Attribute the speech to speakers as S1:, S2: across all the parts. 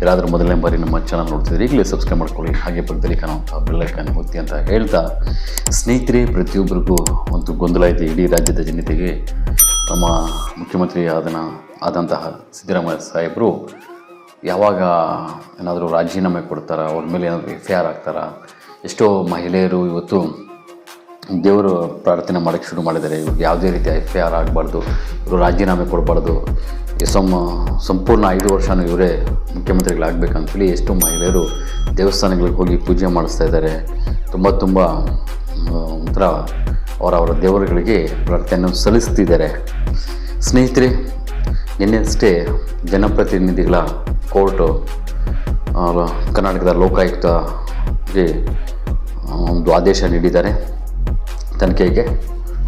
S1: ಯಾರಾದರೂ ಮೊದಲನೇ ಬಾರಿ ನಮ್ಮ ಚಾನಲ್ ನೋಡ್ತಿದ್ರೆ ಈಗಲೇ ಸಬ್ಸ್ಕ್ರೈಬ್ ಮಾಡ್ಕೊಳ್ಳಿ. ಹಾಗೆ ಪಕ್ಕದಲ್ಲಿ ಕಾಣುವಂಥ ಬೆಲ್ಲೈಕನ್ ಒತ್ತಿ ಅಂತ ಹೇಳ್ತಾ, ಸ್ನೇಹಿತರೆ, ಪ್ರತಿಯೊಬ್ಬರಿಗೂ ಒಂದು ಗೊಂದಲ ಇದೆ. ಇಡೀ ರಾಜ್ಯದ ಜನತೆಗೆ ನಮ್ಮ ಮುಖ್ಯಮಂತ್ರಿ ಆದನ ಆದಂತಹ ಸಿದ್ದರಾಮಯ್ಯ ಸಾಹೇಬರು ಯಾವಾಗ ಏನಾದರೂ ರಾಜೀನಾಮೆ ಕೊಡ್ತಾರಾ, ಅವ್ರ ಮೇಲೆ ಏನಾದರೂ ಎಫ್ ಐ ಆರ್ ಆಗ್ತಾರಾ ಎಷ್ಟೋ ಮಹಿಳೆಯರು ಇವತ್ತು ದೇವರು ಪ್ರಾರ್ಥನೆ ಮಾಡೋಕ್ಕೆ ಶುರು ಮಾಡಿದ್ದಾರೆ. ಇವ್ರಿಗೆ ಯಾವುದೇ ರೀತಿಯ ಎಫ್ ಐ ಆರ್ ಆಗಬಾರ್ದು, ಇವರು ರಾಜೀನಾಮೆ ಕೊಡಬಾರ್ದು ಸಮ್, ಸಂಪೂರ್ಣ ಐದು ವರ್ಷನೂ ಇವರೇ ಮುಖ್ಯಮಂತ್ರಿಗಳಾಗಬೇಕಂತೇಳಿ ಎಷ್ಟು ಮಹಿಳೆಯರು ದೇವಸ್ಥಾನಗಳಿಗೆ ಹೋಗಿ ಪೂಜೆ ಮಾಡಿಸ್ತಾ ಇದ್ದಾರೆ. ತುಂಬ ತುಂಬ ಒಂಥರ ಅವರವರ ದೇವರುಗಳಿಗೆ ಪ್ರಾರ್ಥನೆಯನ್ನು ಸಲ್ಲಿಸ್ತಿದ್ದಾರೆ. ಸ್ನೇಹಿತರೆ, ನಿನ್ನೆಯಷ್ಟೇ ಜನಪ್ರತಿನಿಧಿಗಳ ಕೋರ್ಟು ಕರ್ನಾಟಕದ ಲೋಕಾಯುಕ್ತಗೆ ಒಂದು ಆದೇಶ ನೀಡಿದ್ದಾರೆ. ತನಿಖೆಗೆ,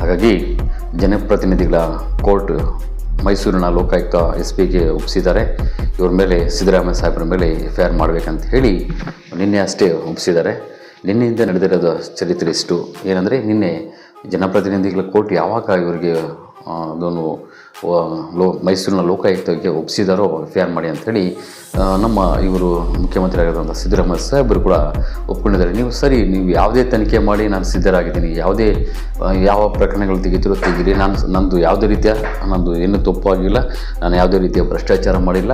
S1: ಹಾಗಾಗಿ ಜನಪ್ರತಿನಿಧಿಗಳ ಕೋರ್ಟ್ ಮೈಸೂರಿನ ಲೋಕಾಯುಕ್ತ ಎಸ್ ಪಿಗೆ ಒಪ್ಪಿಸಿದ್ದಾರೆ. ಇವ್ರ ಮೇಲೆ ಸಿದ್ದರಾಮಯ್ಯ ಸಾಹೇಬ್ರ ಮೇಲೆ ಎಫ್ ಐ ಆರ್ ಮಾಡಬೇಕಂತ ಹೇಳಿ ನಿನ್ನೆ ಅಷ್ಟೇ ಒಪ್ಪಿಸಿದ್ದಾರೆ. ನಿನ್ನೆಯಿಂದ ನಡೆದಿರೋದು ಚರಿತ್ರೆ ಇಷ್ಟು. ಏನಂದರೆ ನಿನ್ನೆ ಜನಪ್ರತಿನಿಧಿಗಳ ಕೋರ್ಟ್ ಯಾವಾಗ ಇವರಿಗೆ ಅದನ್ನು ಲೋ, ಮೈಸೂರಿನ ಲೋಕಾಯುಕ್ತಕ್ಕೆ ಒಪ್ಪಿಸಿದಾರೋ ಆರ್ ಮಾಡಿ ಅಂಥೇಳಿ ನಮ್ಮ ಇವರು ಮುಖ್ಯಮಂತ್ರಿ ಆಗಿರುವಂಥ ಸಿದ್ದರಾಮಯ್ಯ ಸಾಹೇಬರು ಕೂಡ ಒಪ್ಕೊಂಡಿದ್ದಾರೆ. ನೀವು ಸರಿ, ನೀವು ಯಾವುದೇ ತನಿಖೆ ಮಾಡಿ ನಾನು ಸಿದ್ಧರಾಗಿದ್ದೀನಿ. ಯಾವುದೇ ಯಾವ ಪ್ರಕರಣಗಳು ತೆಗಿತಿರೋ ತೆಗೀರಿ ನಾನು, ನಂದು ಯಾವುದೇ ರೀತಿಯ, ನಂದು ಏನು ತಪ್ಪು ಆಗಿಲ್ಲ ನಾನು ಯಾವುದೇ ರೀತಿಯ ಭ್ರಷ್ಟಾಚಾರ ಮಾಡಿಲ್ಲ.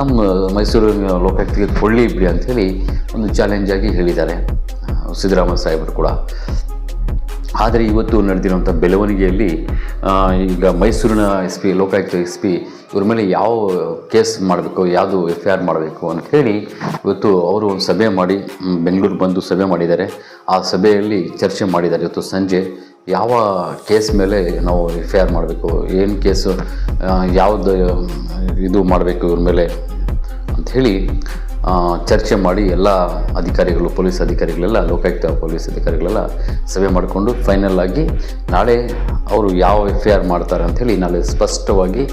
S1: ನಮ್ಮ ಮೈಸೂರು ಲೋಕಾಯುಕ್ತಕ್ಕೆ ಕೊಳ್ಳಿ ಬಿಡಿ ಅಂಥೇಳಿ ಒಂದು ಚಾಲೆಂಜಾಗಿ ಹೇಳಿದ್ದಾರೆ ಸಿದ್ದರಾಮಯ್ಯ ಸಾಹೇಬರು ಕೂಡ. ಆದರೆ ಇವತ್ತು ನಡೆದಿರುವಂಥ ಬೆಳವಣಿಗೆಯಲ್ಲಿ ಈಗ ಮೈಸೂರಿನ S P, Lokayukta S P ಇವ್ರ ಮೇಲೆ ಯಾವ ಕೇಸ್ ಮಾಡಬೇಕು, ಯಾವುದು ಎಫ್ ಐ ಆರ್ ಮಾಡಬೇಕು ಅಂತ ಹೇಳಿ ಇವತ್ತು ಅವರು ಒಂದು ಸಭೆ ಮಾಡಿ ಬೆಂಗಳೂರು ಬಂದು ಸಭೆ ಮಾಡಿದ್ದಾರೆ. ಆ ಸಭೆಯಲ್ಲಿ ಚರ್ಚೆ ಮಾಡಿದ್ದಾರೆ. ಇವತ್ತು ಸಂಜೆ ಯಾವ ಕೇಸ್ ಮೇಲೆ ನಾವು ಎಫ್ ಐ ಆರ್ ಮಾಡಬೇಕು, ಏನು ಕೇಸು ಯಾವುದು ಇದು ಮಾಡಬೇಕು ಇವ್ರ ಮೇಲೆ ಅಂಥೇಳಿ ಚರ್ಚೆ ಮಾಡಿ ಎಲ್ಲ ಅಧಿಕಾರಿಗಳು, ಪೊಲೀಸ್ ಅಧಿಕಾರಿಗಳೆಲ್ಲ, ಲೋಕಾಯುಕ್ತ ಪೊಲೀಸ್ ಅಧಿಕಾರಿಗಳೆಲ್ಲ ಸಭೆ ಮಾಡಿಕೊಂಡು ಫೈನಲ್ ಆಗಿ ನಾಳೆ ಅವರು ಯಾವ ಎಫ್ ಐ ಆರ್ ಮಾಡ್ತಾರೆ ಅಂಥೇಳಿ ನಾಳೆ ಸ್ಪಷ್ಟವಾಗಿ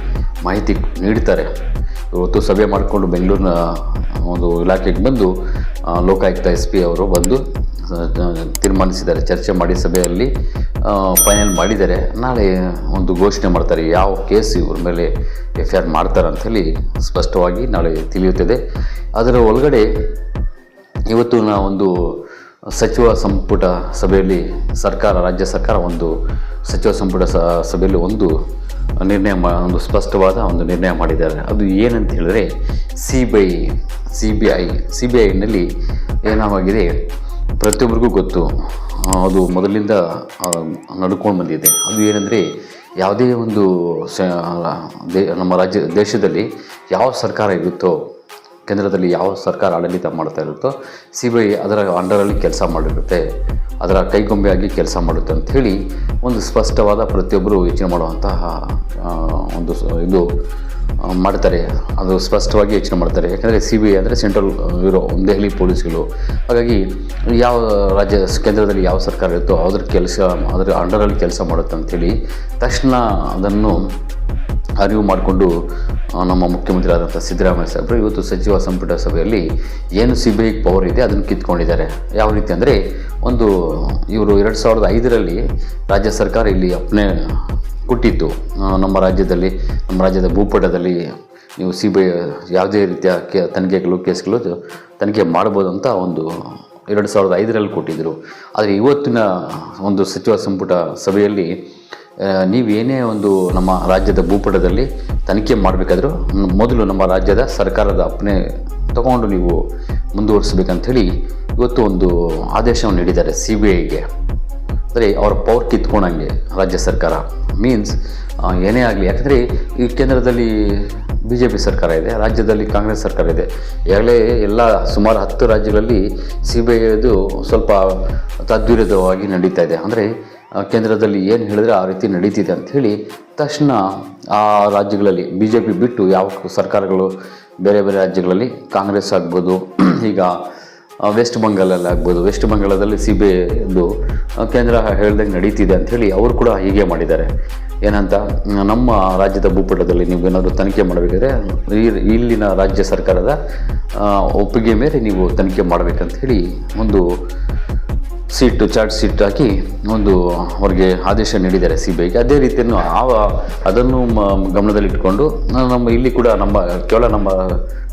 S1: ಮಾಹಿತಿ ನೀಡ್ತಾರೆ ಇವತ್ತು ಸಭೆ ಮಾಡಿಕೊಂಡು ಬೆಂಗಳೂರಿನ ಒಂದು ಇಲಾಖೆಗೆ ಬಂದು ಲೋಕಾಯುಕ್ತ ಎಸ್ ಪಿ ಅವರು ಬಂದು ತೀರ್ಮಾನಿಸಿದ್ದಾರೆ. ಚರ್ಚೆ ಮಾಡಿ ಸಭೆಯಲ್ಲಿ ಫೈನಲ್ ಮಾಡಿದ್ದಾರೆ. ನಾಳೆ ಒಂದು ಘೋಷಣೆ ಮಾಡ್ತಾರೆ. ಯಾವ ಕೇಸ್ ಇವ್ರ ಮೇಲೆ ಎಫ್ ಐ ಆರ್ ಮಾಡ್ತಾರೆ ಅಂಥೇಳಿ ಸ್ಪಷ್ಟವಾಗಿ ನಾಳೆ ತಿಳಿಯುತ್ತದೆ. ಅದರ ಒಳಗಡೆ ಇವತ್ತು ನಾವು ಒಂದು ಸಚಿವ ಸಂಪುಟ ಸಭೆಯಲ್ಲಿ ಸರ್ಕಾರ, ರಾಜ್ಯ ಸರ್ಕಾರ ಒಂದು ಸಚಿವ ಸಂಪುಟ ಸಭೆಯಲ್ಲಿ ಒಂದು ನಿರ್ಣಯ ಮಾ, ಒಂದು ಸ್ಪಷ್ಟವಾದ ಒಂದು ನಿರ್ಣಯ ಮಾಡಿದ್ದಾರೆ. ಅದು ಏನಂತ ಹೇಳಿದ್ರೆ C B I, C B I, C B ಐನಲ್ಲಿ ಏನಾಗಿದೆ? ಪ್ರತಿಯೊಬ್ಬರಿಗೂ ಗೊತ್ತು, ಅದು ಮೊದಲಿಂದ ನಡ್ಕೊಂಡು ಬಂದಿದೆ. ಅದು ಏನಂದರೆ ಯಾವುದೇ ಒಂದು ಸ ನಮ್ಮ ರಾಜ್ಯ, ದೇಶದಲ್ಲಿ ಯಾವ ಸರ್ಕಾರ ಇರುತ್ತೋ ಕೇಂದ್ರದಲ್ಲಿ ಯಾವ ಸರ್ಕಾರ ಆಡಳಿತ ಮಾಡ್ತಾ ಇರುತ್ತೋ ಸಿ ಬಿ ಐ ಅದರ ಅಂಡರಲ್ಲಿ ಕೆಲಸ ಮಾಡಿರುತ್ತೆ, ಅದರ ಕೈಗೊಂಬೆಯಾಗಿ ಕೆಲಸ ಮಾಡುತ್ತೆ ಅಂಥೇಳಿ ಒಂದು ಸ್ಪಷ್ಟವಾದ ಪ್ರತಿಯೊಬ್ಬರು ಯೋಚನೆ ಮಾಡುವಂತಹ ಒಂದು ಇದು ಮಾಡ್ತಾರೆ. ಅದು ಸ್ಪಷ್ಟವಾಗಿ ಯೋಚನೆ ಮಾಡ್ತಾರೆ. ಯಾಕಂದರೆ ಸಿ ಬಿ ಐ ಅಂದರೆ ಸೆಂಟ್ರಲ್ ಇರೋ ದೆಹಲಿ ಪೊಲೀಸ್ಗಳು. ಹಾಗಾಗಿ ಯಾವ ರಾಜ್ಯ, ಕೇಂದ್ರದಲ್ಲಿ ಯಾವ ಸರ್ಕಾರ ಇರುತ್ತೋ ಅದ್ರ ಕೆಲಸ, ಅದರ ಅಂಡರಲ್ಲಿ ಕೆಲಸ ಮಾಡುತ್ತೆ ಅಂಥೇಳಿ ತಕ್ಷಣ ಅದನ್ನು ಅರಿವು ಮಾಡಿಕೊಂಡು ನಮ್ಮ ಮುಖ್ಯಮಂತ್ರಿ ಆದಂಥ ಸಿದ್ದರಾಮಯ್ಯ ಸಾಹೇಬರು ಇವತ್ತು ಸಚಿವ ಸಂಪುಟ ಸಭೆಯಲ್ಲಿ ಏನು ಸಿ ಬಿ ಐ ಪವರ್ ಇದೆ ಅದನ್ನು ಕಿತ್ಕೊಂಡಿದ್ದಾರೆ. ಯಾವ ರೀತಿ ಅಂದರೆ ಒಂದು, ಇವರು ಎರಡು ಸಾವಿರದ ಐದರಲ್ಲಿ ರಾಜ್ಯ ಸರ್ಕಾರ ಇಲ್ಲಿ ಅಪ್ನೆ ಕೊಟ್ಟಿತ್ತು. ನಮ್ಮ ರಾಜ್ಯದಲ್ಲಿ, ನಮ್ಮ ರಾಜ್ಯದ ಭೂಪಟದಲ್ಲಿ ನೀವು ಸಿ ಬಿ ಐ ಯಾವುದೇ ರೀತಿಯ ಕೆ, ತನಿಖೆಗಳು, ಕೇಸ್ಗಳು ತನಿಖೆ ಮಾಡ್ಬೋದು ಅಂತ ಒಂದು ಎರಡು ಸಾವಿರದ ಐದರಲ್ಲಿ ಕೊಟ್ಟಿದ್ದರು ಆದರೆ ಇವತ್ತಿನ ಒಂದು ಸಚಿವ ಸಂಪುಟ ಸಭೆಯಲ್ಲಿ ನೀವೇನೇ ಒಂದು ನಮ್ಮ ರಾಜ್ಯದ ಭೂಪಟದಲ್ಲಿ ತನಿಖೆ ಮಾಡಬೇಕಾದ್ರೂ ಮೊದಲು ನಮ್ಮ ರಾಜ್ಯದ ಸರ್ಕಾರದ ಅಪ್ಪಣೆ ತಗೊಂಡು ನೀವು ಮುಂದುವರಿಸಬೇಕಂಥೇಳಿ ಇವತ್ತು ಒಂದು ಆದೇಶವನ್ನು ನೀಡಿದ್ದಾರೆ ಸಿ ಬಿ ಐಗೆ. ಅಂದರೆ ಅವ್ರ ಪವರ್ ಕಿತ್ಕೊಂಡಂಗೆ ರಾಜ್ಯ ಸರ್ಕಾರ. ಮೀನ್ಸ್ ಏನೇ ಆಗಲಿ, ಯಾಕಂದರೆ ಈ ಕೇಂದ್ರದಲ್ಲಿ ಬಿ ಜೆ ಪಿ ಸರ್ಕಾರ ಇದೆ, ರಾಜ್ಯದಲ್ಲಿ ಕಾಂಗ್ರೆಸ್ ಸರ್ಕಾರ ಇದೆ. ಈಗಾಗಲೇ ಎಲ್ಲ ಸುಮಾರು ಹತ್ತು ರಾಜ್ಯಗಳಲ್ಲಿ ಸಿ ಬಿ ಐದು ಸ್ವಲ್ಪ ತದ್ವಿರುದ್ಧವಾಗಿ ನಡೀತಾ ಇದೆ. ಅಂದರೆ ಕೇಂದ್ರದಲ್ಲಿ ಏನು ಹೇಳಿದ್ರೆ ಆ ರೀತಿ ನಡೀತಿದೆ ಅಂಥೇಳಿ ತಕ್ಷಣ ಆ ರಾಜ್ಯಗಳಲ್ಲಿ ಬಿ ಜೆ ಪಿ ಬಿಟ್ಟು ಯಾವ ಸರ್ಕಾರಗಳು ಬೇರೆ ಬೇರೆ ರಾಜ್ಯಗಳಲ್ಲಿ ಕಾಂಗ್ರೆಸ್ ಆಗ್ಬೋದು, ಈಗ ವೆಸ್ಟ್ ಬಂಗಾಲಲ್ಲಿ ಆಗ್ಬೋದು. ವೆಸ್ಟ್ ಬಂಗಾಳದಲ್ಲಿ ಸಿ ಬಿ ಐದು ಕೇಂದ್ರ ಹೇಳ್ದಂಗೆ ನಡೀತಿದೆ ಅಂಥೇಳಿ ಅವರು ಕೂಡ ಹೀಗೆ ಮಾಡಿದ್ದಾರೆ. ಏನಂತ, ನಮ್ಮ ರಾಜ್ಯದ ಭೂಪಟದಲ್ಲಿ ನೀವು ಏನಾದರೂ ತನಿಖೆ ಮಾಡಬೇಕಾದ್ರೆ ಈ- ಇಲ್ಲಿನ ರಾಜ್ಯ ಸರ್ಕಾರದ ಒಪ್ಪಿಗೆ ಮೇಲೆ ನೀವು ತನಿಖೆ ಮಾಡಬೇಕಂತ ಹೇಳಿ ಒಂದು ಸೀಟು, ಚಾರ್ಜ್ ಸೀಟ್ ಹಾಕಿ ಒಂದು ಅವ್ರಿಗೆ ಆದೇಶ ನೀಡಿದ್ದಾರೆ ಸಿ ಬಿ ಐಗೆ ಅದೇ ರೀತಿಯನ್ನು ಆ ಅದನ್ನು ಗಮನದಲ್ಲಿಟ್ಕೊಂಡು ನಮ್ಮ ಇಲ್ಲಿ ಕೂಡ ನಮ್ಮ ಕೇವಲ ನಮ್ಮ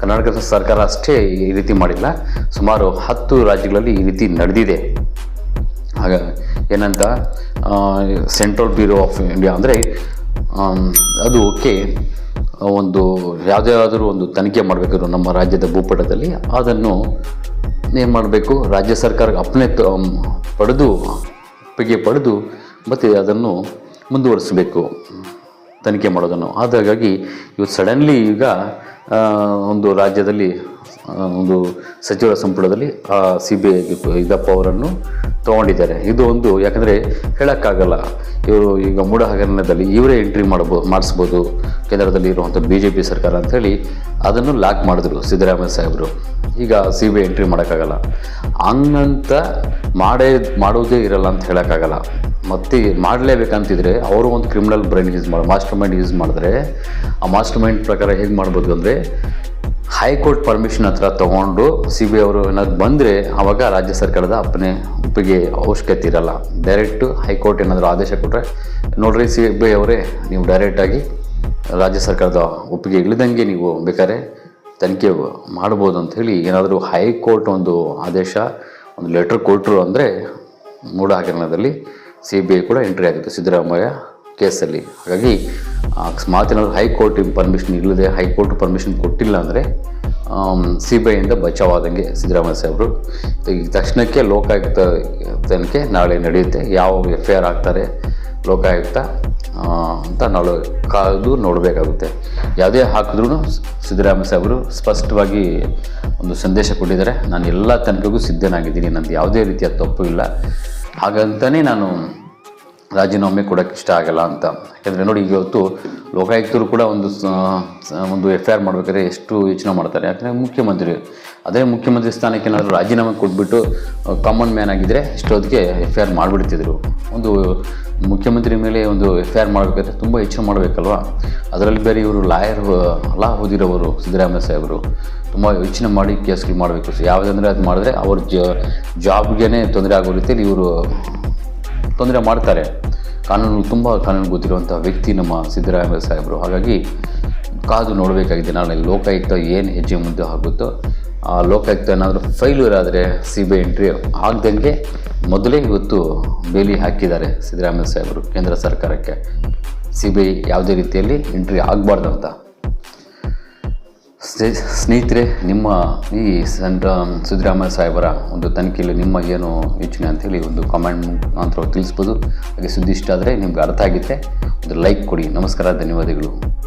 S1: ಕರ್ನಾಟಕ ಸರ್ಕಾರ ಅಷ್ಟೇ ಈ ರೀತಿ ಮಾಡಿಲ್ಲ. ಸುಮಾರು ಹತ್ತು ರಾಜ್ಯಗಳಲ್ಲಿ ಈ ರೀತಿ ನಡೆದಿದೆ. ಆಗ ಏನಂತ ಸೆಂಟ್ರಲ್ ಬ್ಯೂರೋ ಆಫ್ ಇಂಡಿಯಾ ಅಂದರೆ ಅದು ಓಕೆ, ಒಂದು ಯಾವುದಾದ್ರೂ ಒಂದು ತನಿಖೆ ಮಾಡಬೇಕಾದ್ರು ನಮ್ಮ ರಾಜ್ಯದ ಭೂಪಟದಲ್ಲಿ ಅದನ್ನು ಏನು ಮಾಡಬೇಕು? ರಾಜ್ಯ ಸರ್ಕಾರಕ್ಕೆ ಅಪ್ಪಣೆ ಪಡೆದು, ಒಪ್ಪಿಗೆ ಪಡೆದು ಮತ್ತು ಅದನ್ನು ಮುಂದುವರಿಸಬೇಕು. ತನಿಖೆ ಮಾಡೋದನ್ನು. ಹಾಗಾಗಿ ಇವತ್ತು ಸಡನ್ಲಿ ಈಗ ಒಂದು ರಾಜ್ಯದಲ್ಲಿ ಒಂದು ಸಚಿವರ ಸಂಪುಟದಲ್ಲಿ ಸಿ ಬಿ ಐ ಇದಪ್ಪ ಅವರನ್ನು ತಗೊಂಡಿದ್ದಾರೆ. ಇದು ಒಂದು, ಯಾಕಂದರೆ ಹೇಳೋಕ್ಕಾಗಲ್ಲ. ಇವರು ಈಗ ಮೂಢ ಹಗರಣದಲ್ಲಿ ಇವರೇ ಎಂಟ್ರಿ ಮಾಡ್ಬೋದು ಮಾಡಿಸ್ಬೋದು. ಕೇಂದ್ರದಲ್ಲಿ ಇರುವಂಥ ಬಿ ಜೆ ಪಿ ಸರ್ಕಾರ ಅಂಥೇಳಿ ಅದನ್ನು ಲಾಕ್ ಮಾಡಿದ್ರು ಸಿದ್ದರಾಮಯ್ಯ ಸಾಹೇಬರು. ಈಗ ಸಿ ಬಿ ಐ ಎಂಟ್ರಿ ಮಾಡೋಕ್ಕಾಗಲ್ಲ. ಹಂಗಂತ ಮಾಡೇ ಮಾಡೋದೇ ಇರಲ್ಲ ಅಂತ ಹೇಳೋಕ್ಕಾಗಲ್ಲ. ಮತ್ತೆ ಮಾಡಲೇಬೇಕಂತಿದ್ರೆ ಅವರು ಒಂದು ಕ್ರಿಮಿನಲ್ ಬ್ರೈನ್ ಯೂಸ್ ಮಾಡಿ ಮಾಸ್ಟರ್ ಮೈಂಡ್ ಯೂಸ್ ಮಾಡಿದ್ರೆ ಆ ಮಾಸ್ಟರ್ ಮೈಂಡ್ ಪ್ರಕಾರ ಹೇಗೆ ಮಾಡ್ಬೋದು ಅಂದರೆ ಹೈಕೋರ್ಟ್ ಪರ್ಮಿಷನ್ ಹತ್ರ ತಗೊಂಡು ಸಿ ಬಿ ಅವರು ಏನಾದ್ರು ಬಂದರೆ ಆವಾಗ ರಾಜ್ಯ ಸರ್ಕಾರದ ಅಪ್ಪನೆ ಒಪ್ಪಿಗೆ ಅವಶ್ಯಕತೆ ಇರಲ್ಲ. ಡೈರೆಕ್ಟು ಹೈಕೋರ್ಟ್ ಏನಾದರೂ ಆದೇಶ ಕೊಟ್ಟರೆ ನೋಡ್ರಿ ಸಿ ಬಿ ಅವರೇ, ನೀವು ಡೈರೆಕ್ಟಾಗಿ ರಾಜ್ಯ ಸರ್ಕಾರದ ಒಪ್ಪಿಗೆ ಇಳಿದಂಗೆ ನೀವು ಬೇಕಾದ್ರೆ ತನಿಖೆ ಮಾಡ್ಬೋದು ಹೇಳಿ ಏನಾದರೂ ಹೈಕೋರ್ಟ್ ಒಂದು ಆದೇಶ, ಒಂದು ಲೆಟ್ರ್ ಕೊಟ್ಟರು ಅಂದರೆ ಮೂಢ ಹಗರಣದಲ್ಲಿ ಸಿ ಬಿ ಐ ಕೂಡ ಎಂಟ್ರಿ ಆಗುತ್ತೆ ಸಿದ್ದರಾಮಯ್ಯ ಕೇಸಲ್ಲಿ. ಹಾಗಾಗಿ ಅಕಸ್ಮಾತ್ ಏನಾದರೂ ಹೈಕೋರ್ಟ್ ಪರ್ಮಿಷನ್ ಇಲ್ಲದೆ ಹೈಕೋರ್ಟ್ ಪರ್ಮಿಷನ್ ಕೊಟ್ಟಿಲ್ಲ ಅಂದರೆ ಸಿ ಬಿ ಐಯಿಂದ ಬಚಾವಾದಂಗೆ ಸಿದ್ದರಾಮಯ್ಯ ಸಾಹೇಬರು. ಈ ತಕ್ಷಣಕ್ಕೆ ಲೋಕಾಯುಕ್ತ ತನಿಖೆ ನಾಳೆ ನಡೆಯುತ್ತೆ. ಯಾವ ಎಫ್ ಐ ಆರ್ ಹಾಕ್ತಾರೆ ಲೋಕಾಯುಕ್ತ ಅಂತ ನಾಳೆ ಕಾದು ನೋಡಬೇಕಾಗುತ್ತೆ. ಯಾವುದೇ ಹಾಕಿದ್ರೂ ಸಿದ್ದರಾಮಯ್ಯ ಸಾಹೇಬರು ಸ್ಪಷ್ಟವಾಗಿ ಒಂದು ಸಂದೇಶ ಕೊಟ್ಟಿದ್ದಾರೆ. ನಾನು ಎಲ್ಲ ತನಿಖೆಗೂ ಸಿದ್ಧನಾಗಿದ್ದೀನಿ. ನಂದು ಯಾವುದೇ ರೀತಿಯ ತಪ್ಪು ಇಲ್ಲ. ಹಾಗಂತಲೇ ನಾನು ರಾಜೀನಾಮೆ ಕೊಡೋಕ್ಕೆ ಇಷ್ಟ ಆಗಲ್ಲ ಅಂತ. ಯಾಕಂದರೆ ನೋಡಿ ಇವತ್ತು ಲೋಕಾಯುಕ್ತರು ಕೂಡ ಒಂದು ಒಂದು ಎಫ್ ಐ ಆರ್ ಮಾಡಬೇಕಾದ್ರೆ ಎಷ್ಟು ಯೋಚನೆ ಮಾಡ್ತಾರೆ. ಯಾಕಂದರೆ ಮುಖ್ಯಮಂತ್ರಿ, ಅದೇ ಮುಖ್ಯಮಂತ್ರಿ ಸ್ಥಾನಕ್ಕೆ ಏನಾದರೂ ರಾಜೀನಾಮೆ ಕೊಟ್ಬಿಟ್ಟು ಕಾಮನ್ ಮ್ಯಾನ್ ಆಗಿದ್ದರೆ ಇಷ್ಟೊತ್ತಿಗೆ ಎಫ್ ಐ ಆರ್ ಮಾಡಿಬಿಡ್ತಿದ್ರು. ಒಂದು ಮುಖ್ಯಮಂತ್ರಿ ಮೇಲೆ ಒಂದು ಎಫ್ ಐ ಆರ್ ಮಾಡಬೇಕಾದ್ರೆ ತುಂಬ ಯೋಚನೆ ಮಾಡಬೇಕಲ್ವಾ? ಅದರಲ್ಲಿ ಬೇರೆ ಇವರು ಲಾಯರ್ ಅಲ್ಲ ಓದಿರೋರು ಸಿದ್ದರಾಮಯ್ಯ ಸಾಹೇಬರು ತುಂಬ ಯೋಚನೆ ಮಾಡಿ ಕೇಸ್ಗಳು ಮಾಡಬೇಕು. ಯಾವುದಂದರೆ ಅದು ಮಾಡಿದ್ರೆ ಅವ್ರ ಜಾಬ್ಗೆ ತೊಂದರೆ ಆಗೋ ರೀತಿಯಲ್ಲಿ ಇವರು ತೊಂದರೆ ಮಾಡ್ತಾರೆ. ಕಾನೂನು ತುಂಬ ಕಾನೂನು ಗೊತ್ತಿರುವಂಥ ವ್ಯಕ್ತಿ ನಮ್ಮ ಸಿದ್ದರಾಮಯ್ಯ ಸಾಹೇಬರು. ಹಾಗಾಗಿ ಕಾದು ನೋಡಬೇಕಾಗಿದೆ ನಾಳೆ ಲೋಕಾಯುಕ್ತ ಏನು ಹೆಜ್ಜೆ ಮುಂದೆ ಆಗುತ್ತೋ, ಆ ಲೋಕಾಯುಕ್ತ ಏನಾದರೂ ಫೈಲ್ಯೂರ್ ಆದರೆ ಸಿ ಬಿ ಐ ಎಂಟ್ರಿ ಆಗ್ದಂಗೆ ಮೊದಲೇ ಇವತ್ತು ಬೇಲಿ ಹಾಕಿದ್ದಾರೆ ಸಿದ್ದರಾಮಯ್ಯ ಸಾಹೇಬರು ಕೇಂದ್ರ ಸರ್ಕಾರಕ್ಕೆ. ಸಿ ಬಿ ಐ ಯಾವುದೇ ರೀತಿಯಲ್ಲಿ ಎಂಟ್ರಿ ಆಗಬಾರ್ದು ಅಂತ. ಸ್ನೇ- ಸ್ನೇಹಿತರೆ, ನಿಮ್ಮ ಈ ಸಂತ, ಸಿದ್ದರಾಮಯ್ಯ ಸಾಹೇಬರ ಒಂದು ತನಿಖೆಯಲ್ಲಿ ನಿಮ್ಮ ಏನು ಯೋಚನೆ ಅಂತೇಳಿ ಒಂದು ಕಾಮೆಂಟ್ ಮುಖಾಂತರ ತಿಳಿಸ್ಬೋದು. ಹಾಗೆ ಸುದ್ದಿ ಇಷ್ಟ ಆದರೆ ನಿಮ್ಗೆ ಅರ್ಥ ಆಗುತ್ತೆ ಒಂದು ಲೈಕ್ ಕೊಡಿ. ನಮಸ್ಕಾರ, ಧನ್ಯವಾದಗಳು.